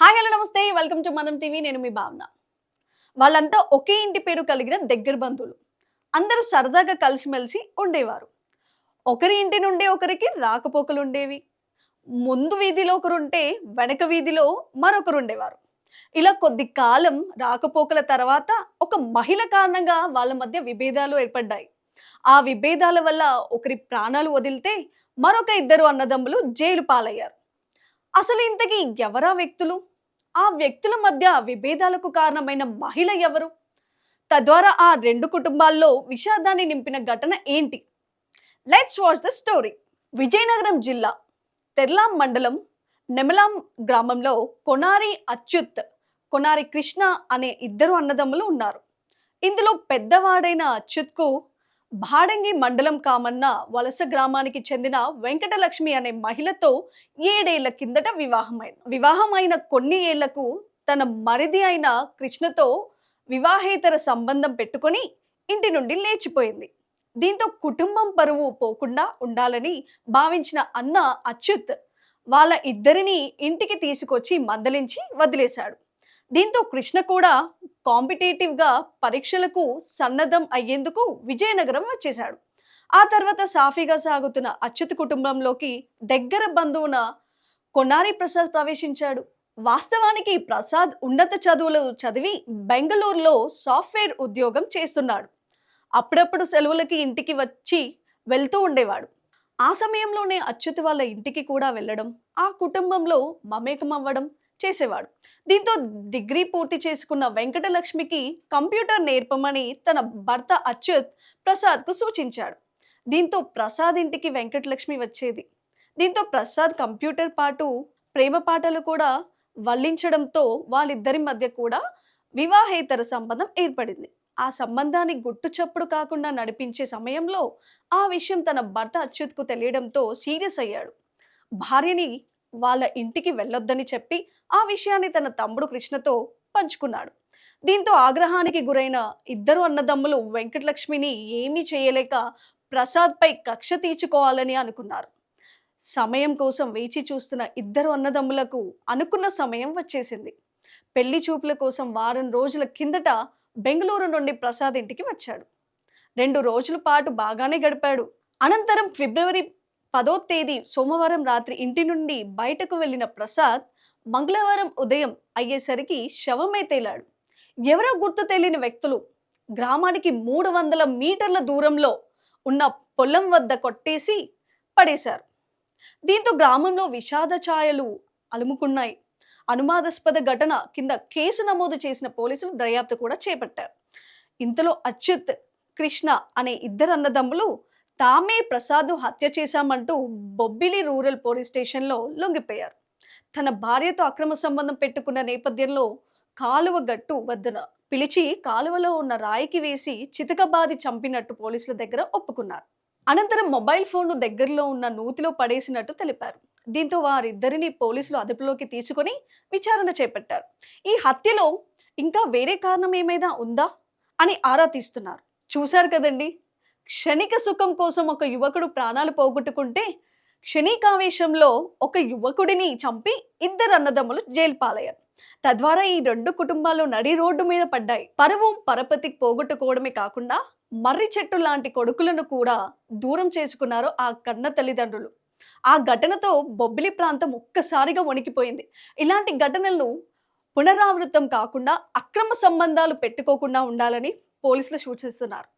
Hi hello నమస్తే. Welcome to Manam TV. నేను మీ భావన. వాళ్ళంతా ఒకే ఇంటి పేరు కలిగిన దగ్గర బంధువులు. అందరూ సరదాగా కలిసిమెలిసి ఉండేవారు. ఒకరి ఇంటి నుండి ఒకరికి రాకపోకలు ఉండేవి. ముందు వీధిలో ఒకరుంటే వెనక వీధిలో మరొకరు ఉండేవారు. ఇలా కొద్ది కాలం రాకపోకల తర్వాత ఒక మహిళ కారణంగా వాళ్ళ మధ్య విభేదాలు ఏర్పడ్డాయి. ఆ విభేదాల వల్ల ఒకరి ప్రాణాలు వదిలితే మరొక ఇద్దరు అన్నదమ్ములు జైలు పాలయ్యారు. అసలు ఇంతకీ ఎవరా వ్యక్తులు? ఆ వ్యక్తుల మధ్య విభేదాలకు కారణమైన మహిళ ఎవరు? తద్వారా ఆ రెండు కుటుంబాల్లో విషాదాన్ని నింపిన ఘటన ఏంటి? Let's watch the story Vizianagaram జిల్లా తెర్లాం మండలం నెమలాం గ్రామంలో కొనారి అచ్యుత్ కొనారి కృష్ణ అనే ఇద్దరు అన్నదమ్ములు ఉన్నారు. ఇందులో పెద్దవాడైన అచ్యుత్కు భాడంగి మండలం కామన్న వలస గ్రామానికి చెందిన వెంకటలక్ష్మి అనే మహిళతో ఏడేళ్ళ కిందట వివాహమైంది వివాహమైన కొన్ని ఏళ్ళకు తన మరిది అయిన కృష్ణతో వివాహేతర సంబంధం పెట్టుకొని ఇంటి నుండి లేచిపోయింది. దీంతో కుటుంబం పరువు పోకుండా ఉండాలని భావించిన అన్న అచ్యుత్ వాళ్ళ ఇద్దరిని ఇంటికి తీసుకొచ్చి మందలించి వదిలేశాడు. దీంతో కృష్ణ కూడా కాంపిటేటివ్గా పరీక్షలకు సన్నద్ధం అయ్యేందుకు విజయనగరం వచ్చేశాడు. ఆ తర్వాత సాఫీగా సాగుతున్న అచ్యుత్ కుటుంబంలోకి దగ్గర బంధువున కొనారి ప్రసాద్ ప్రవేశించాడు. వాస్తవానికి ప్రసాద్ ఉన్నత చదువులు చదివి బెంగళూరులో సాఫ్ట్వేర్ ఉద్యోగం చేస్తున్నాడు. అప్పుడప్పుడు సెలవులకి ఇంటికి వచ్చి వెళ్తూ ఉండేవాడు. ఆ సమయంలోనే అచ్యుత్ వాళ్ళ ఇంటికి కూడా వెళ్ళడం ఆ కుటుంబంలో మమేకం అవ్వడం చేసేవాడు. దీంతో డిగ్రీ పూర్తి చేసుకున్న వెంకటలక్ష్మికి కంప్యూటర్ నేర్పమని తన భర్త అచ్యుత్ ప్రసాద్కు సూచించాడు. దీంతో ప్రసాద్ ఇంటికి వెంకటలక్ష్మి వచ్చేది. దీంతో ప్రసాద్ కంప్యూటర్ పాటు ప్రేమ పాటలు కూడా వల్లించడంతో వాళ్ళిద్దరి మధ్య కూడా వివాహేతర సంబంధం ఏర్పడింది. ఆ సంబంధాన్ని గుట్టు చప్పుడు కాకుండా నడిపించే సమయంలో ఆ విషయం తన భర్త అచ్యుత్కు తెలియడంతో సీరియస్ అయ్యాడు. భార్యని వాళ్ళ ఇంటికి వెళ్ళొద్దని చెప్పి ఆ విషయాన్ని తన తమ్ముడు కృష్ణతో పంచుకున్నాడు. దీంతో ఆగ్రహానికి గురైన ఇద్దరు అన్నదమ్ములు వెంకటలక్ష్మిని ఏమీ చేయలేక ప్రసాద్పై కక్ష తీర్చుకోవాలని అనుకున్నారు. సమయం కోసం వేచి చూస్తున్న ఇద్దరు అన్నదమ్ములకు అనుకున్న సమయం వచ్చేసింది. పెళ్ళి చూపుల కోసం వారం రోజుల కిందట బెంగళూరు నుండి ప్రసాద్ ఇంటికి వచ్చాడు. రెండు రోజుల పాటు బాగానే గడిపాడు. అనంతరం ఫిబ్రవరి పదో తేదీ సోమవారం రాత్రి ఇంటి నుండి బయటకు వెళ్ళిన ప్రసాద్ మంగళవారం ఉదయం అయ్యేసరికి శవమే తేలాడు. ఎవరో గుర్తు తెలియని వ్యక్తులు గ్రామానికి మూడు వందల మీటర్ల దూరంలో ఉన్న పొలం వద్ద కొట్టేసి పడేశారు. దీంతో గ్రామంలో విషాద ఛాయలు అలుముకున్నాయి. అనుమానాస్పద ఘటన కింద కేసు నమోదు చేసిన పోలీసులు దర్యాప్తు కూడా చేపట్టారు. ఇంతలో అచ్యుత్ కృష్ణ అనే ఇద్దరు అన్నదమ్ములు తామే ప్రసాద్ హత్య చేశామంటూ బొబ్బిలి రూరల్ పోలీస్ స్టేషన్లో లొంగిపోయారు. తన భార్యతో అక్రమ సంబంధం పెట్టుకున్న నేపథ్యంలో కాలువ గట్టు వద్దన పిలిచి కాలువలో ఉన్న రాయికి వేసి చితకబాది చంపినట్టు పోలీసుల దగ్గర ఒప్పుకున్నారు. అనంతరం మొబైల్ ఫోన్ను దగ్గరలో ఉన్న నూతిలో పడేసినట్టు తెలిపారు. దీంతో వారిద్దరిని పోలీసులు అదుపులోకి తీసుకొని విచారణ చేపట్టారు. ఈ హత్యలో ఇంకా వేరే కారణం ఏమైనా ఉందా? అని ఆరా తీస్తున్నారు. చూశారు కదండి! క్షణిక సుఖం కోసం ఒక యువకుడు ప్రాణాలు పోగొట్టుకుంటే క్షణికావేశంలో ఒక యువకుడిని చంపి ఇద్దరు అన్నదమ్ములు జైలు పాలయ్యారు. తద్వారా ఈ రెండు కుటుంబాలు నడి రోడ్డు మీద పడ్డాయి. పరువు పరపతి పోగొట్టుకోవడమే కాకుండా మర్రి చెట్టు లాంటి కొడుకులను కూడా దూరం చేసుకున్నారు ఆ కన్న తల్లిదండ్రులు. ఆ ఘటనతో బొబ్బిలి ప్రాంతం ఒక్కసారిగా వణికిపోయింది. ఇలాంటి ఘటనలను పునరావృతం కాకుండా అక్రమ సంబంధాలు పెట్టుకోకుండా ఉండాలని పోలీసులు సూచిస్తున్నారు.